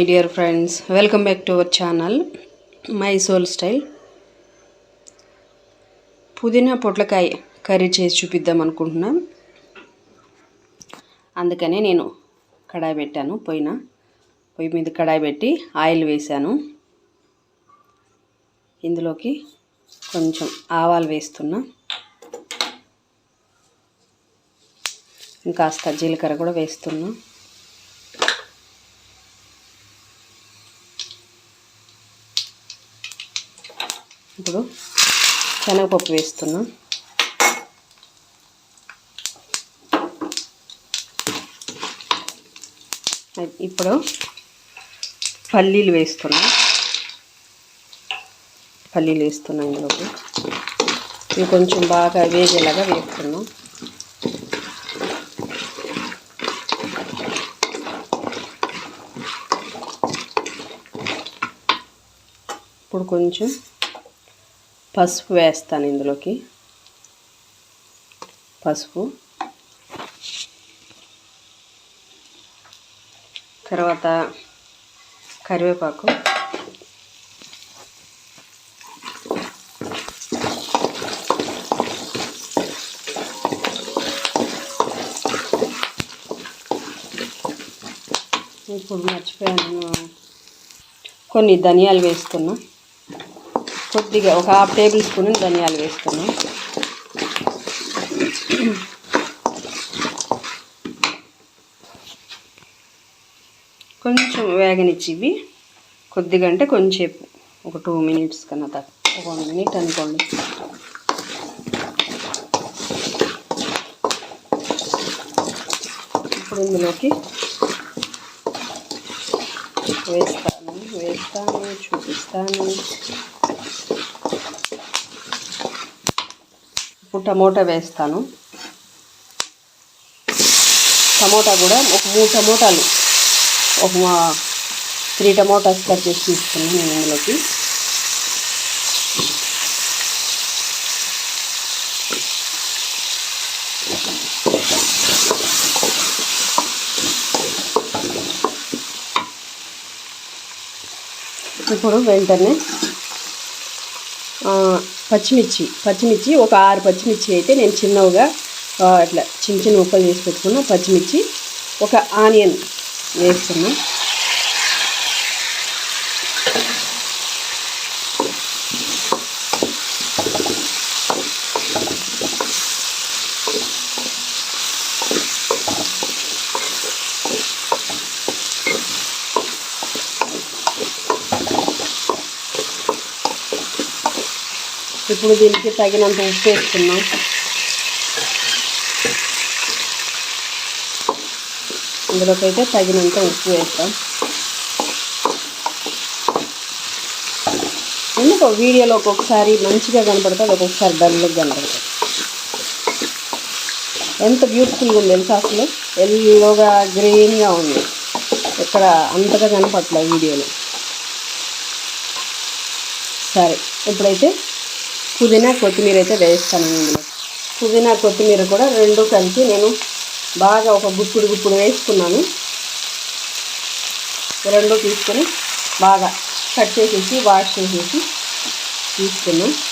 My dear friends welcome back to our channel my soul style. పుదీనా పొట్లకాయ curry చేసి చూపిద్దాం అనుకుంటున్నా. అందుకనే నేను కడాయి పెట్టాను పోయిన పొయ్యి మీద కడాయి పెట్టి ఆయిల్ వేశాను. ఇందులోకి కొంచెం ఆవాలు వేస్తున్నా. ఇంకాస్త జీలకర్ర కూడా వేస్తున్నా. ఇప్పుడు శనగపప్పు వేస్తున్నాం. ఇప్పుడు పల్లీలు వేస్తున్నాం. పల్లీలు వేస్తున్నాం ఇందులోకి. ఇవి కొంచెం బాగా వేగేలాగా వేస్తున్నాం. ఇప్పుడు కొంచెం పసుపు వేస్తాను ఇందులోకి. పసుపు. తర్వాత కరివేపాకు. ఇప్పుడు మర్చిపోయాను. కొన్ని ధనియాలు వేస్తున్నా. కొద్దిగా ఒక హాఫ్ టేబుల్ స్పూన్ ధనియాలు వేస్తున్నాం కొంచెం వేగనిచ్చి ఇవి కొద్దిగా అంటే కొంచెంసేపు. ఒక టూ మినిట్స్ కన్నా తక్కువ. ఒక వన్ మినిట్ అనుకోండి. ఇప్పుడు ఇందులోకి వేస్తాను. వేస్తాను చూపిస్తాను. ఇప్పుడు టమోటా వేస్తాను. టమోటా కూడా ఒక మూడు టమోటాలు ఒక త్రీ టమోటాస్ కట్ చేసి తీసుకున్నాను నేను ఇందులోకి. ఇప్పుడు వెంటనే పచ్చిమిర్చి. పచ్చిమిర్చి ఒక ఆరు పచ్చిమిర్చి అయితే నేను చిన్నవిగా అట్లా చిన్న చిన్న ముక్కలు చేసి పెట్టుకున్న పచ్చిమిర్చి ఒక ఆనియన్ వేసుకున్నాను ఇప్పుడు దీనికి తగినంత ఉప్పు వేసుకున్నాం ఇందులోకైతే అయితే తగినంత ఉప్పు వేస్తాం. ఎందుకు వీడియోలో ఒక్కొక్కసారి మంచిగా కనపడుతుంది ఒక్కొక్కసారి డల్గా కనపడుతుంది. ఎంత బ్యూటిఫుల్గా ఉంది తెలుసా అసలు? ఎల్లోగా గ్రీన్గా ఉంది. ఇక్కడ అంతగా కనపట్లే వీడియోలో. సరే ఇప్పుడైతే పుదీనా కొత్తిమీర అయితే వేస్తాను ఇందులో. పుదీనా కొత్తిమీర కూడా రెండు కలిపి నేను బాగా ఒక గుప్పుడు గుప్పుడు వేసుకున్నాను. రెండు తీసుకొని బాగా కట్ చేసేసి వాష్ చేసేసి తీసుకున్నాను.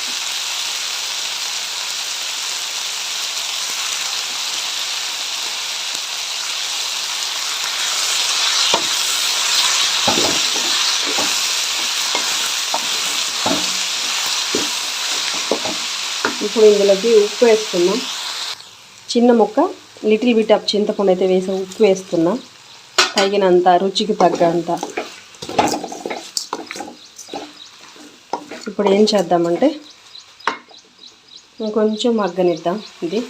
ఇప్పుడు ఇందులోకి ఉప్పు వేస్తున్నాం. చిన్న ముక్క లిటిల్ బిట్ ఆఫ్ చింతపండు అయితే వేసి ఉప్పు వేస్తున్నా. తగినంత రుచికి తగ్గంత. ఇప్పుడు ఏం చేద్దామంటే ఇంకొంచెం మగ్గనిద్దాం. ఇది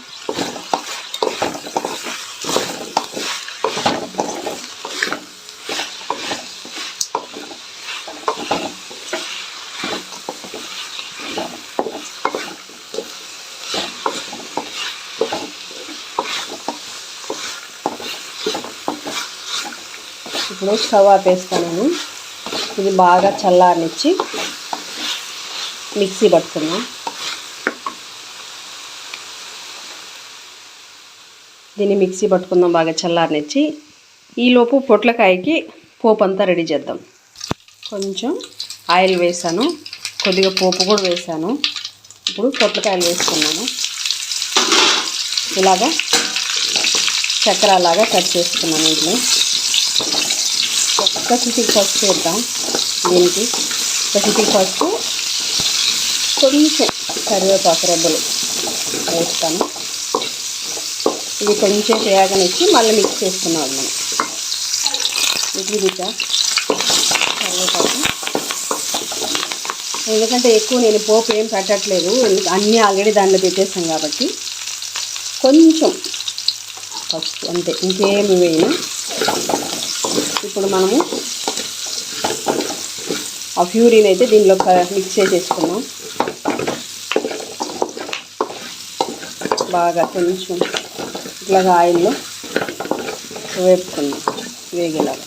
ఇప్పుడు స్టవ్ ఆపేస్తాను ఇది బాగా చల్లారనిచ్చి మిక్సీ పట్టుకున్నాం దీన్ని మిక్సీ పట్టుకుందాం బాగా చల్లారనిచ్చి. ఈలోపు పొట్లకాయకి పోపు అంతా రెడీ చేద్దాం. కొంచెం ఆయిల్ వేసాను. కొద్దిగా పోపు కూడా వేసాను. ఇప్పుడు పొట్లకాయలు వేసుకున్నాను. ఇలాగా చక్కెరలాగా కట్ చేసుకున్నాను వీటిని ఒక్క చిటికి పసుపు వేద్దాం దీనికి ఒక చిటికి పసుపు కొంచెం కరివేపాకు రెబ్బలు వేస్తాను. ఇవి కొంచెం వేగనిచ్చి మళ్ళీ మిక్స్ చేసుకున్నాం మనం. ఇడ్లీగా కరివేపాకు. ఎందుకంటే ఎక్కువ నేను పోపు ఏం పెట్టట్లేదు. ఎందుకు? అన్నీ ఆల్రెడీ దాంట్లో పెట్టేస్తాం కాబట్టి. కొంచెం పసుపు అంతే. ఇంకేమి వేయను? ఇప్పుడు మనము ఆ ఫ్యూరీని అయితే దీనిలో మిక్స్ చేసేసుకున్నాం బాగా కొంచెం ఇట్లాగా ఆయిల్లో వేపుకున్నాం వేగేలాగా.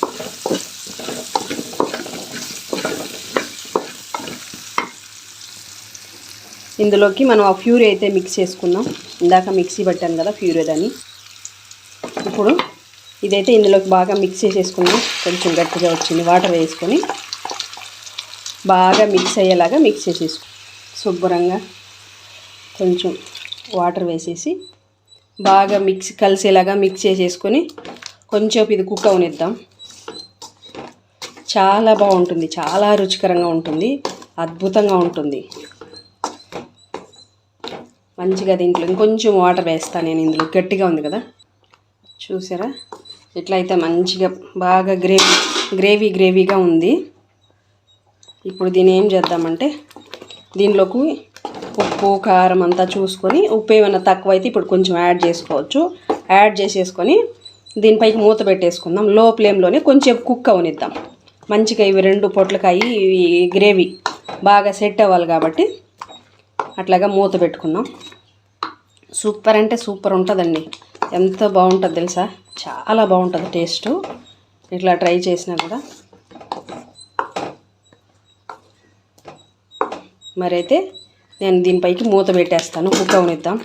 ఇందులోకి మనం ఆ ఫ్యూరీ అయితే మిక్స్ చేసుకున్నాం ఇందాక మిక్సీ పట్టాను కదా ఫ్యూరీ దాన్ని. ఇప్పుడు ఇదైతే ఇందులోకి బాగా మిక్స్ చేసేసుకున్నాం కొంచెం గట్టిగా వచ్చింది. వాటర్ వేసుకొని బాగా మిక్స్ అయ్యేలాగా మిక్స్ చేసేసుకో. శుభ్రంగా కొంచెం వాటర్ వేసేసి బాగా మిక్స్ కలిసేలాగా మిక్స్ చేసేసుకొని కొంచెం ఇది కుక్ అవనిద్దాం. చాలా బాగుంటుంది. చాలా రుచికరంగా ఉంటుంది. అద్భుతంగా ఉంటుంది. మంచిగా దీంట్లో ఇంకొంచెం వాటర్ వేస్తాను నేను ఇందులో. గట్టిగా ఉంది కదా. చూసారా? ఇట్లయితే మంచిగా బాగా గ్రేవీ గ్రేవీ గ్రేవీగా ఉంది. ఇప్పుడు దీన్ని ఏం చేద్దామంటే దీనిలోకి ఉప్పు కారం అంతా చూసుకొని ఉప్పు ఏమైనా తక్కువ అయితే ఇప్పుడు కొంచెం యాడ్ చేసుకోవచ్చు. యాడ్ చేసేసుకొని దీనిపైకి మూత పెట్టేసుకుందాం. లో ఫ్లేమ్లోనే కొంచెం కుక్ అవనిద్దాం. మంచిగా ఇవి రెండు పొట్లకాయి ఇవి గ్రేవీ బాగా సెట్ అవ్వాలి కాబట్టి అట్లాగా మూత పెట్టుకుందాం. సూపర్ అంటే సూపర్ ఉంటుందండి. ఎంత బాగుంటుంది తెలుసా? చాలా బాగుంటుంది టేస్ట్. ఇట్లా ట్రై చేసినా కూడా. మరైతే నేను దీనిపైకి మూత పెట్టేస్తాను. కుక్ అవనిద్దాం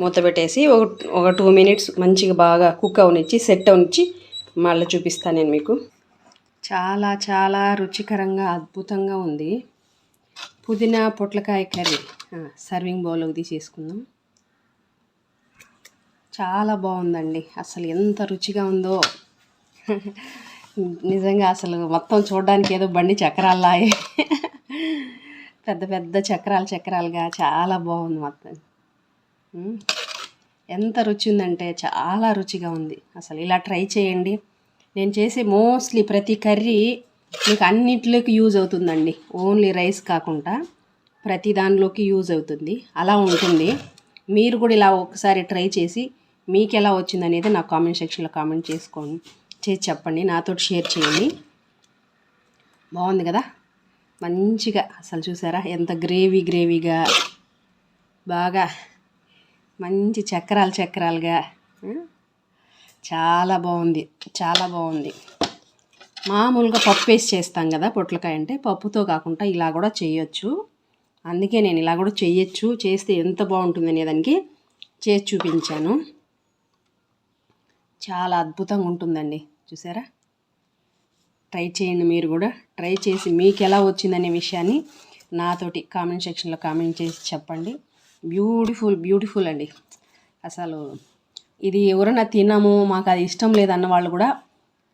మూత పెట్టేసి ఒక ఒక టూ మినిట్స్ మంచిగా బాగా కుక్ అవనిచ్చి సెట్ అవనిచ్చి మళ్ళీ చూపిస్తాను నేను మీకు. చాలా చాలా రుచికరంగా అద్భుతంగా ఉంది. పుదీనా పొట్లకాయ కర్రీ. సర్వింగ్ బౌల్లోకి తీసేసుకుందాం చాలా బాగుందండి. అసలు ఎంత రుచిగా ఉందో. నిజంగా అసలు మొత్తం చూడడానికి ఏదో బండి చక్రాల్లా పెద్ద పెద్ద చక్రాలు చక్రాలుగా చాలా బాగుంది మొత్తం. ఎంత రుచి ఉందంటే చాలా రుచిగా ఉంది. అసలు ఇలా ట్రై చేయండి. నేను చేసే మోస్ట్లీ ప్రతి కర్రీ మీకు అన్నిట్లోకి యూజ్ అవుతుందండి. ఓన్లీ రైస్ కాకుండా ప్రతి దానిలోకి యూజ్ అవుతుంది. అలా ఉంటుంది. మీరు కూడా ఇలా ఒకసారి ట్రై చేసి మీకు ఎలా వచ్చింది అనేది నా కామెంట్ సెక్షన్లో కామెంట్ చేసుకోండి. చేసి చెప్పండి. నాతో షేర్ చేయండి. బాగుంది కదా? మంచిగా అసలు చూసారా? ఎంత గ్రేవీ గ్రేవీగా బాగా మంచి చక్రాలు చక్రాలుగా చాలా బాగుంది. చాలా బాగుంది. మామూలుగా పప్పు వేసి చేస్తాం కదా పొట్లకాయ అంటే పప్పుతో కాకుండా ఇలా కూడా చేయొచ్చు. అందుకే నేను ఇలా కూడా చేయొచ్చు. చేస్తే ఎంత బాగుంటుంది అనేదానికి చేసి చూపించాను. చాలా అద్భుతంగా ఉంటుందండి చూసారా? ట్రై చేయండి మీరు కూడా. ట్రై చేసి మీకు ఎలా వచ్చిందనే విషయాన్ని నాతోటి కామెంట్ సెక్షన్లో కామెంట్ చేసి చెప్పండి. బ్యూటిఫుల్ బ్యూటిఫుల్ అండి. అసలు ఇది ఎవరైనా తినము మాకు అది ఇష్టం లేదన్న వాళ్ళు కూడా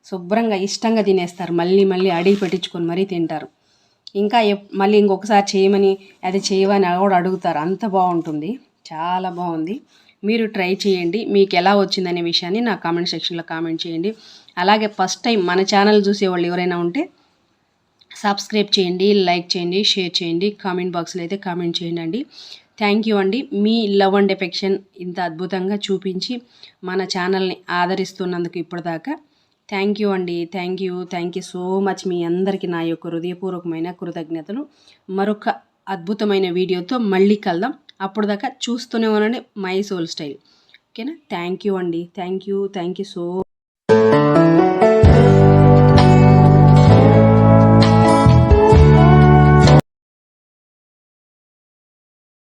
శుభ్రంగా ఇష్టంగా తినేస్తారు. మళ్ళీ మళ్ళీ అడిగి పెట్టించుకొని మరీ తింటారు. ఇంకా మళ్ళీ ఇంకొకసారి చేయమని అది చేయమని కూడా అడుగుతారు. అంత బాగుంటుంది. చాలా బాగుంది. మీరు ట్రై చేయండి. మీకు ఎలా వచ్చిందనే విషయాన్ని నా కామెంట్ సెక్షన్లో కామెంట్ చేయండి. అలాగే ఫస్ట్ టైం మన ఛానల్ చూసేవాళ్ళు ఎవరైనా ఉంటే సబ్స్క్రైబ్ చేయండి లైక్ చేయండి షేర్ చేయండి. కామెంట్ బాక్స్లో అయితే కామెంట్ చేయండి అండి. థ్యాంక్ యూ అండి. మీ లవ్ అండ్ ఎఫెక్షన్ ఇంత అద్భుతంగా చూపించి మన ఛానల్ని ఆదరిస్తున్నందుకు ఇప్పటిదాకా థ్యాంక్ యూ అండి. Thank you. Thank you so much మీ అందరికీ నా యొక్క హృదయపూర్వకమైన కృతజ్ఞతలు. మరొక అద్భుతమైన వీడియోతో మళ్ళీ కలదాం అప్పుడు దాకా చూస్తూనే ఉండండి మై సోల్ స్టైల్. ఓకేనా? థ్యాంక్ యూ అండి. Thank you. Thank you so